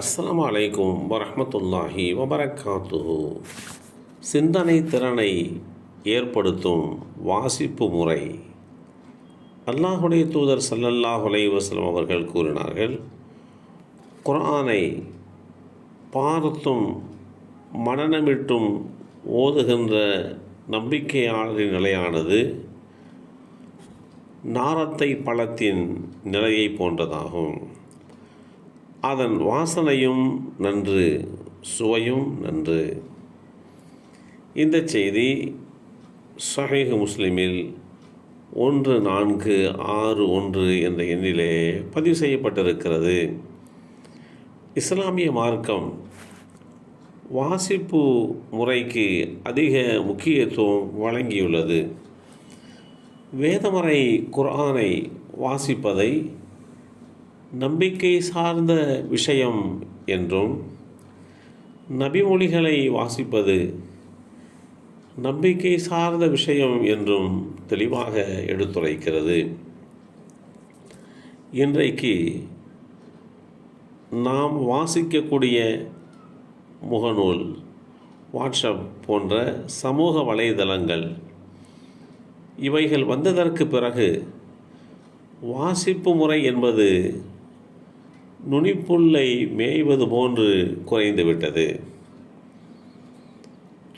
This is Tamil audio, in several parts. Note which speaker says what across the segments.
Speaker 1: அஸ்லாம் அலைக்கும் வரமத்துல்லாஹி வபரகாத்துஹு. சிந்தனை திறனை ஏற்படுத்தும் வாசிப்பு முறை. அல்லாஹுடைய தூதர் சல்லல்லாஹ் அலைஹி அவர்கள் கூறினார்கள் குரானை பார்த்தும் மனநமிட்டும் ஓதுகின்ற நம்பிக்கையாளரின் நிலையானது நாரத்தை பழத்தின் நிலையை போன்றதாகும். அதன் வாசனையும் நன்று சுவையும் நன்று. இந்த செய்தி சஹீஹ் முஸ்லிமில் ஒன்று நான்கு ஆறு ஒன்று என்ற எண்ணிலே பதிவு செய்யப்பட்டிருக்கிறது. இஸ்லாமிய மார்க்கம் வாசிப்பு முறைக்கு அதிக முக்கியத்துவம் வழங்கியுள்ளது. வேதமறை குர்ஆனை வாசிப்பதை நம்பிக்கை சார்ந்த விஷயம் என்றும் நபிமொழிகளை வாசிப்பது நம்பிக்கை சார்ந்த விஷயம் என்றும் தெளிவாக எடுத்துரைக்கிறது. இன்றைக்கு நாம் வாசிக்கக்கூடிய முகநூல் வாட்ஸ்அப் போன்ற சமூக வலைதளங்கள் இவைகள் வந்ததற்கு பிறகு வாசிப்பு முறை என்பது நுனிப்புல்லை மேய்வது போன்று குறைந்துவிட்டது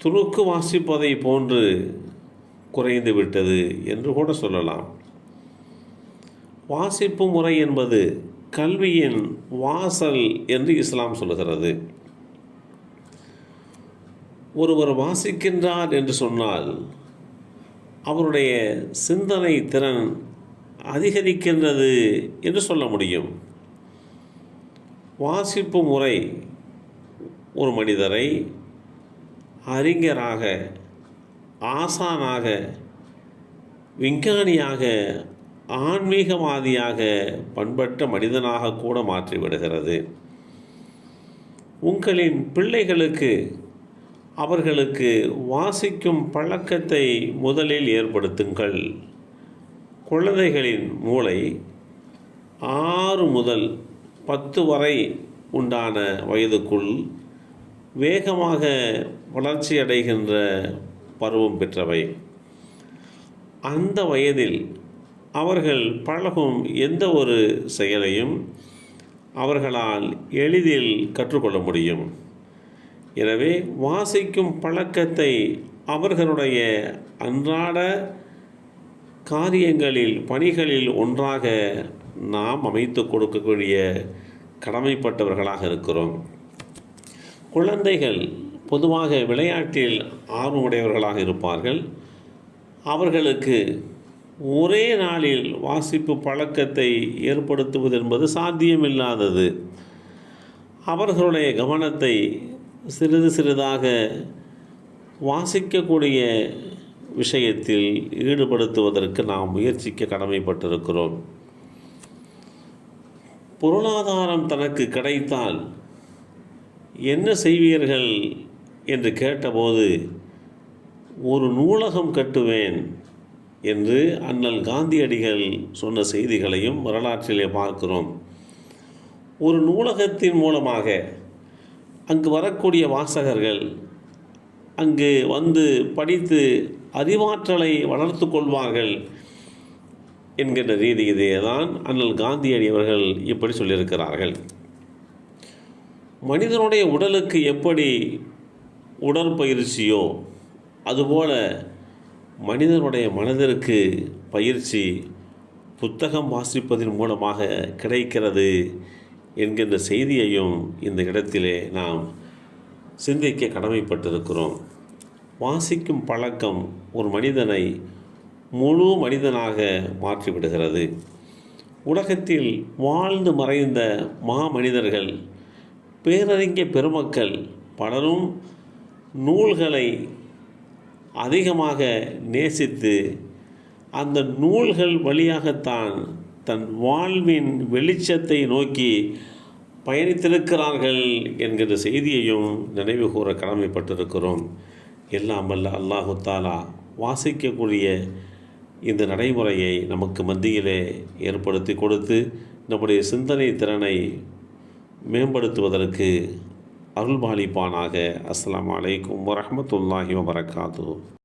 Speaker 1: துணுக்கு வாசிப்பதை போன்று குறைந்து விட்டது என்று கூட சொல்லலாம். வாசிப்பு முறை என்பது கல்வியின் வாசல் என்று இஸ்லாம் சொல்லுகிறது. ஒருவர் வாசிக்கின்றார் என்று சொன்னால் அவருடைய சிந்தனை திறன் அதிகரிக்கின்றது என்று சொல்ல முடியும். வாசிப்பு முறை ஒரு மனிதரை அறிஞராக ஆசானாக விஞ்ஞானியாக ஆன்மீகவாதியாக பண்பட்ட மனிதனாக கூட மாற்றிவிடுகிறது உங்களின் பிள்ளைகளுக்கு அவர்களுக்கு வாசிக்கும் பழக்கத்தை முதலில் ஏற்படுத்துங்கள். குழந்தைகளின் மூளை ஆறு முதல் பத்து வரை உண்டான வயதுக்குள் வேகமாக வளர்ச்சி அடைகின்ற பருவம் பெற்றவை. அந்த வயதில் அவர்கள் பழகும் எந்த ஒரு செயலையும் அவர்களால் எளிதில் கற்றுக்கொள்ள முடியும். எனவே வாசிக்கும் பழக்கத்தை அவர்களுடைய அன்றாட காரியங்களில் பணிகளில் ஒன்றாக நாம் அமைத்து கொடுக்கக்கூடிய கடமைப்பட்டவர்களாக இருக்கிறோம். குழந்தைகள் பொதுவாக விளையாட்டில் ஆர்வமுடையவர்களாக இருப்பார்கள். அவர்களுக்கு ஒரே நாளில் வாசிப்பு பழக்கத்தை ஏற்படுத்துவது என்பது சாத்தியமில்லாதது. அவர்களுடைய கவனத்தை சிறிது சிறிதாக வாசிக்கக்கூடிய விஷயத்தில் ஈடுபடுத்துவதற்கு நாம் முயற்சிக்க கடமைப்பட்டிருக்கிறோம். பொருளாதாரம் தனக்கு கிடைத்தால் என்ன செய்வீர்கள் என்று கேட்டபோது ஒரு நூலகம் கட்டுவேன் என்று அண்ணல் காந்தியடிகள் சொன்ன செய்திகளையும் வரலாற்றிலே பார்க்கிறோம். ஒரு நூலகத்தின் மூலமாக அங்கு வரக்கூடிய வாசகர்கள் அங்கு வந்து படித்து அறிவாற்றலை வளர்த்து கொள்வார்கள் என்கின்ற ரீதியிலே தான் அண்ணல் காந்தியடி அவர்கள் இப்படி சொல்லியிருக்கிறார்கள். மனிதனுடைய உடலுக்கு எப்படி உடற்பயிற்சியோ அதுபோல மனிதனுடைய மனதிற்கு பயிற்சி புத்தகம் வாசிப்பதன் மூலமாக கிடைக்கிறது என்கின்ற செய்தியையும் இந்த இடத்திலே நாம் சிந்திக்க கடமைப்பட்டிருக்கிறோம். வாசிக்கும் பழக்கம் ஒரு மனிதனை முழு மனிதனாக மாற்றிவிடுகிறது. உலகத்தில் வாழ்ந்து மறைந்த மா மனிதர்கள் பேரறிஞ பெருமக்கள் பலரும் நூல்களை அதிகமாக நேசித்து அந்த நூல்கள் வழியாகத்தான் தன் வாழ்வின் வெளிச்சத்தை நோக்கி பயணித்திருக்கிறார்கள் என்கிற செய்தியையும் நினைவு கூற கடமைப்பட்டிருக்கிறோம். எல்லாம் வல்ல அல்லாஹு தாலா வாசிக்கக்கூடிய இந்த நடைமுறையை நமக்கு மத்தியிலே ஏற்படுத்தி கொடுத்து நம்முடைய சிந்தனை திறனை மேம்படுத்துவதற்கு அருள்பாலிப்பானாக அஸ்லாம் வலைக்கம் வரமத்துல்லாஹி வபரகாத்து